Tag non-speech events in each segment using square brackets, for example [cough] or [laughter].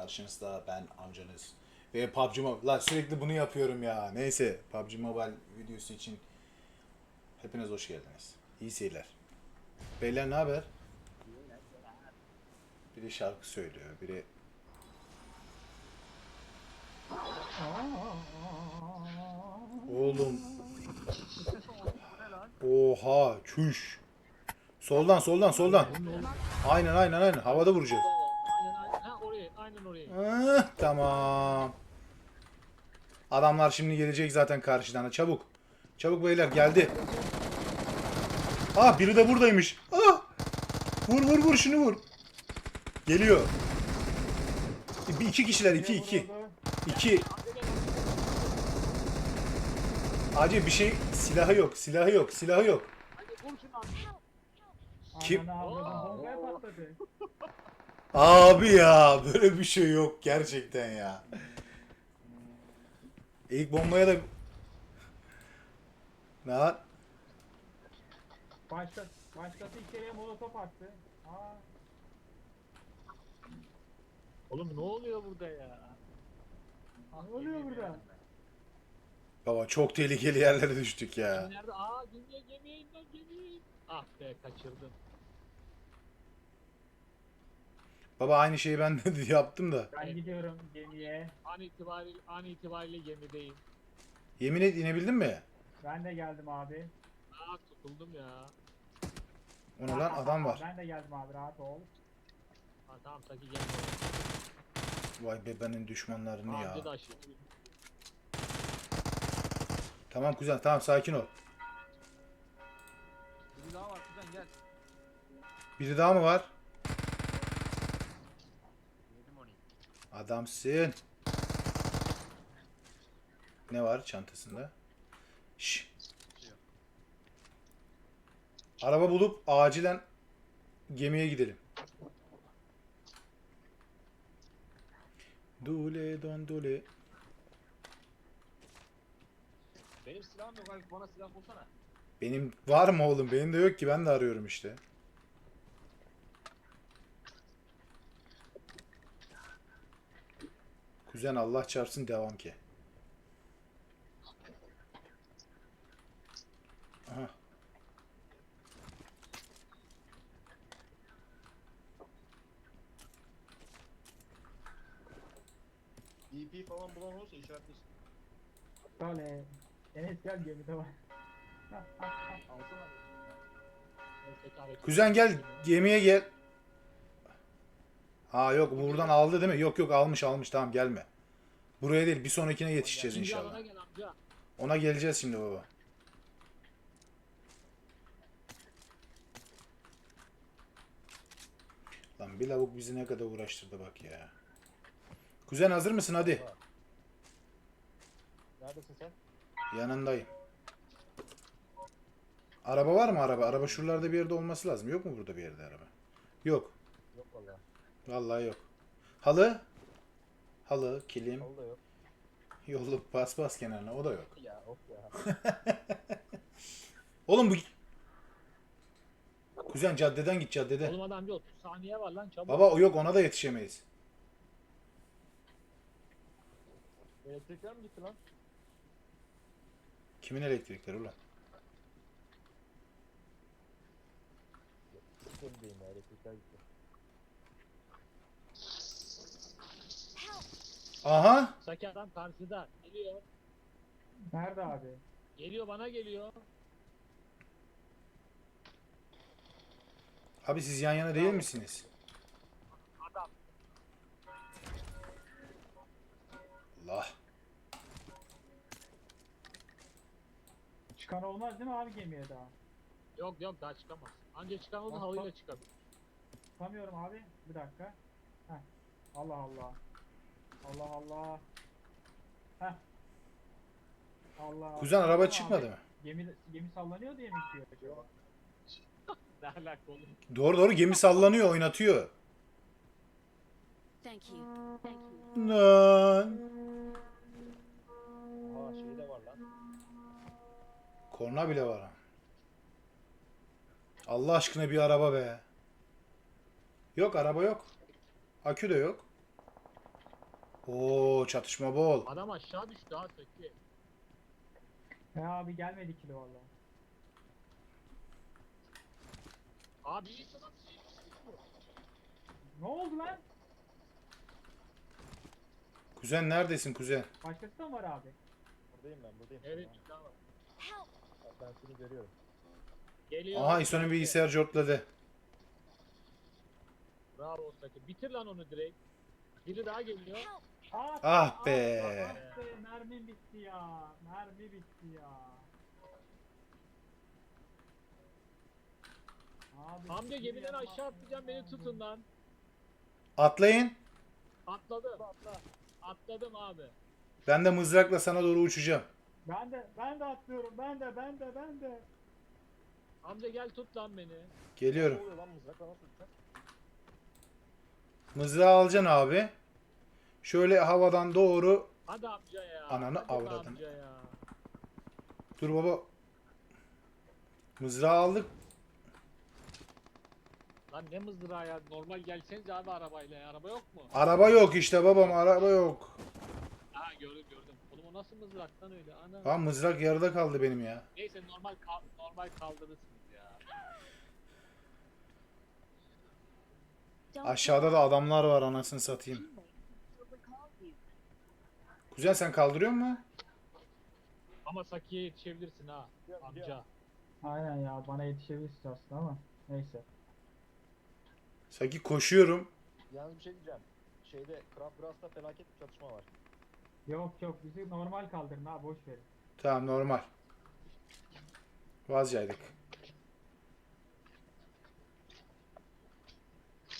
Karşınızda ben amcanız. Ve PUBG Mobile. Lan sürekli bunu yapıyorum ya. Neyse PUBG Mobile videosu için hepiniz hoş geldiniz. İyi seyirler. Beyler ne haber? Biri şarkı söylüyor, biri Oğlum. Oha, çüş. Soldan, soldan, soldan. Aynen, aynen, aynen. Havada vuracağız. Oraya. Ah, tamam. Adamlar şimdi gelecek zaten karşıdan. Çabuk. Çabuk beyler geldi. Ah biri de buradaymış. Ah! Vur vur vur şunu vur. Geliyor. Bir iki kişiler iki iki. İki. Acil bir şey silahı yok silahı yok silahı yok. Hadi vur şunu abi. Kim? Patladı. Abi ya böyle bir şey yok gerçekten ya. İlk bombaya da ne var? Başka, başkası içeriye molotof attı. Aa, Oğlum ne oluyor burada ya? ne oluyor burada? Baba çok tehlikeli yerlere düştük ya. Nerede? Aa gemiye gemiye in lan gemiye in. Ah be kaçırdım. Baba aynı şeyi ben de [laughs] yaptım da. Ben gidiyorum gemiye. An itibariyle, an itibariyle gemideyim. Yemin et inebildin mi? Ben de geldim abi. Aa tutuldum ya. O ne lan adam var. Ben de geldim abi rahat ol. Ha tamam taki gemi. Vay be benim düşmanlarını Amca ya. da aşırı. Tamam kuzen tamam sakin ol. Biri daha var kuzen gel. Biri daha mı var? Yedim onu. Adamsın. Ne var çantasında? Şş. Araba bulup acilen gemiye gidelim. Dule don dule. Benim silahım yok abi bana silah bulsana. Benim var mı oğlum? Benim de yok ki ben de arıyorum işte. Kuzen Allah çarpsın devam ki. Aha. DP falan bulan olursa işaretlesin. Böyle. Enes gel gemide var. Alsana. Kuzen gel gemiye gel. Ha yok buradan aldı değil mi? Yok yok almış almış tamam gelme. Buraya değil bir sonrakine yetişeceğiz inşallah. Ona geleceğiz şimdi baba. Lan bir lavuk bizi ne kadar uğraştırdı bak ya. Kuzen hazır mısın hadi. Neredesin sen? Yanındayım. Araba var mı araba? Araba şuralarda bir yerde olması lazım. Yok mu burada bir yerde araba? Yok. Yok valla. Vallahi yok. Halı? Halı, kilim, Yolda yok. yolluk, paspas kenarına o da yok. Ya of ya. [laughs] Oğlum bu... Kuzen caddeden git caddeden. Oğlum adam bir 30 saniye var lan çabuk. Baba o yok ona da yetişemeyiz. Elektrikler mi gitti lan? Kimin elektrikleri ulan? Ya elektrikler gitti. Aha! Saki adam karşıda. Geliyor. Nerede abi? Geliyor bana geliyor. Abi siz yan yana değil misiniz? Adam. Allah. Çıkan olmaz değil mi abi gemiye daha? Yok yok daha çıkamaz. Anca çıkan oldu Bak, halıyla bak. çıkabilir. Tutamıyorum abi. Bir dakika. Heh. Allah Allah. Allah Allah. Heh. Allah. Kuzen araba çıkmadı abi. mı? Gemi, gemi sallanıyor diye mi istiyor acaba? [laughs] Ne alaka oğlum? Doğru doğru gemi sallanıyor oynatıyor. Thank you. Thank you. Lan. Aa şey de var lan. Korna bile var. ha. Allah aşkına bir araba be. Yok araba yok. Akü de yok. Oo çatışma bol. Adam aşağı düştü ha Saki. Ya abi gelmedi kilo valla. Abi Ne oldu lan? Kuzen neredesin kuzen? Başkası da mı var abi? Buradayım ben buradayım. evet Tamam. tamam. Ben seni görüyorum. Geliyor. Aha İso'nun bilgisayar cortladı. Bravo Saki. Bitir lan onu direkt. Biri daha geliyor. Aa, Ah be. Ah be mermim bitti ya. Mermi bitti ya. Abi, Amca bir gemiden yapmak aşağı atlayacağım beni tutun lan. Atlayın. Atladım. Atla. Atladım abi. Ben de mızrakla sana doğru uçacağım. Ben de ben de atlıyorum. Ben de ben de ben de. Amca gel tut lan beni. Ne Geliyorum. oluyor lan mızrakla nasıl tutacağım? Mızrağı alacaksın abi. Şöyle havadan doğru. Hadi amca ya. Ananı Hadi be avradını. Amca ya. Dur baba. Mızrağı aldık. Lan ne mızrağı ya. Normal gelsenize abi arabayla ya. Araba yok mu? Araba yok işte babam araba yok. Ha gördüm gördüm. Oğlum o nasıl mızrak lan öyle? Ana. Ha mızrak yarıda kaldı benim ya. Neyse normal kal normal kaldırırsınız ya. Aşağıda da adamlar var anasını satayım. Kuzen sen kaldırıyor mu? Ama Saki'ye yetişebilirsin ha. Amca. Aynen ya bana yetişebilirsin aslında ama neyse. Saki koşuyorum. Yalnız bir şey diyeceğim. Şeyde Craft Grass'ta felaket bir çatışma var. Yok yok bizi normal kaldırın ha boş verin. Tamam normal. Vazcaydık.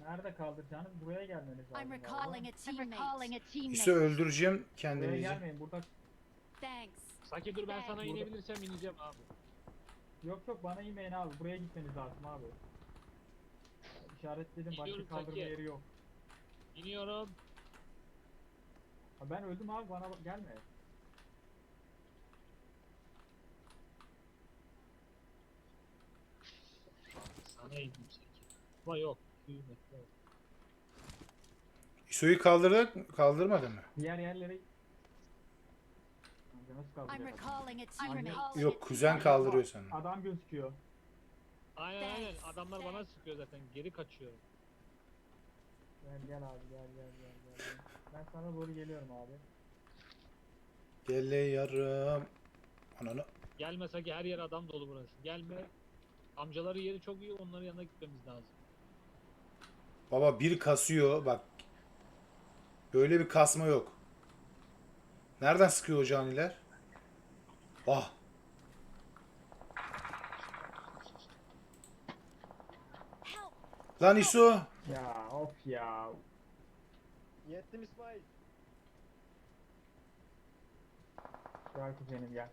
Nerede kaldıracağınız buraya gelmeniz lazım. I'm recalling a teammate. recalling a teammate. İso öldüreceğim Buraya kendimizi. gelmeyin burada. Thanks. Saki dur ben sana Burada- inebilirsem ineceğim abi. Yok yok bana inmeyin abi buraya gitmeniz lazım abi. İşaretledim başka Gidiyorum kaldırma Saki. yeri yok. İniyorum. Ha ben öldüm abi bana bak- gelme. Sana indim Saki. Ama yok. İso'yu kaldırdık? Kaldırmadı mı? Diğer yerlere Amca nasıl I'm kaldıracak? recalling. Yok kuzen kaldırıyor sana. Adam gözüküyor. Aynen aynen. Thanks, Adamlar bana thanks. sıkıyor zaten. Geri kaçıyorum. Gel gel abi gel gel gel gel. gel. Ben sana doğru geliyorum abi. Geliyorum. Ananı. Gelme Saki her yer adam dolu burası. Gelme. Amcaları yeri çok iyi. Onların yanına gitmemiz lazım. Baba bir kasıyor bak. Böyle bir kasma yok. Nereden sıkıyor o caniler? Ah. Lan İso. Ya of ya. Yettim İsmail. Gel kuzenim gel.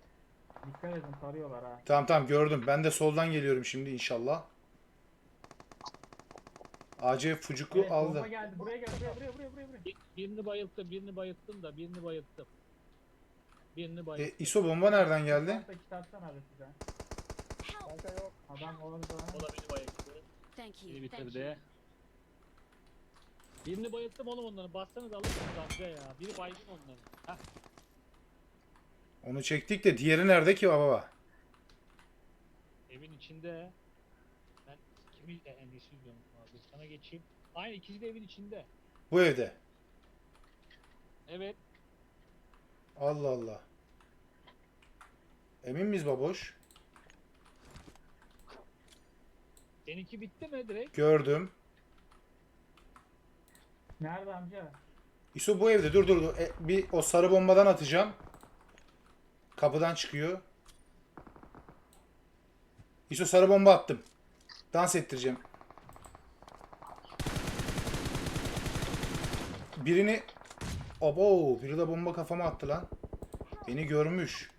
Dikkat edin tarıyorlar ha. Tamam tamam gördüm. Ben de soldan geliyorum şimdi inşallah. AC Fucuku Evet, aldı. bomba geldi. Buraya gel. Buraya buraya buraya buraya. buraya. Bir- Birini bayılttım. Birini bayılttım da. Birini bayılttım. Birini E, bayılttım. İso bomba nereden geldi? Kitap da kitaptan abi size. Kanka yok. Adam orada. O da beni bayılttı. Thank Beni you. Thank you. bitirdi. Birini bayılttım oğlum onları. Bassanız alırsınız amca ya. Biri baygın onları. Heh. Onu çektik de diğeri nerede ki baba? Evin içinde. Ben kimi e, endişe ediyorum abi. Sana geçeyim. Aynı ikisi de evin içinde. Bu evde. Evet. Allah Allah. Emin miyiz baboş? Seninki bitti mi direkt? Gördüm. Nerede amca? İso bu evde. Dur dur dur. E, bir o sarı bombadan atacağım. Kapıdan çıkıyor. İso sarı bomba attım. Dans ettireceğim. Birini Abo, biri de bomba kafama attı lan. Beni görmüş.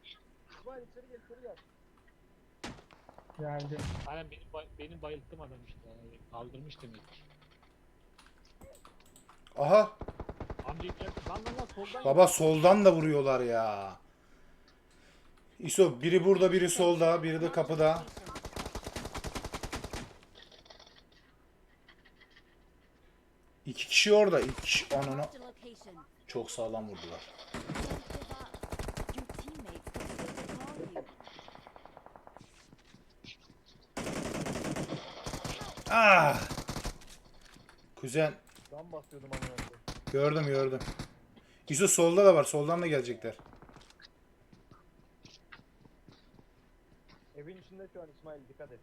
Geldi. Aynen benim, bay- benim bayılttım adam işte. Kaldırmış demek ki. Aha, Amca lan lan soldan baba soldan da vuruyorlar ya. İso biri burada, biri solda, biri de kapıda. İki kişi orada. İki kişi. Ananı. Marked a location. Çok sağlam vurdular. Ah! Kuzen Can basıyordum koyayım. gördüm gördüm. İso solda da var. Soldan da gelecekler. Evin içinde şu an İsmail dikkat et.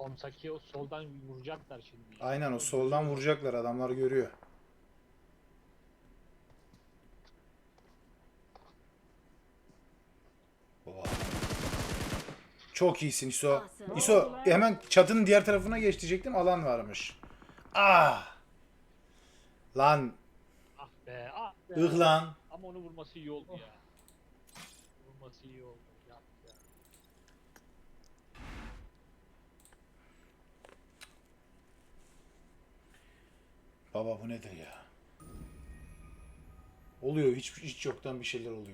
Omsaki o soldan vuracaklar şimdi. Aynen o soldan vuracaklar. Adamlar görüyor. Oha. Çok iyisin İso. İso hemen çatının diğer tarafına geç diyecektim. Alan varmış. Ah! Lan Ah be ah be. lan. Ama onu vurması iyi oldu ya. Vurması iyi oldu. Ya, ya. Baba bu nedir ya? Oluyor hiç hiç yoktan bir şeyler oluyor.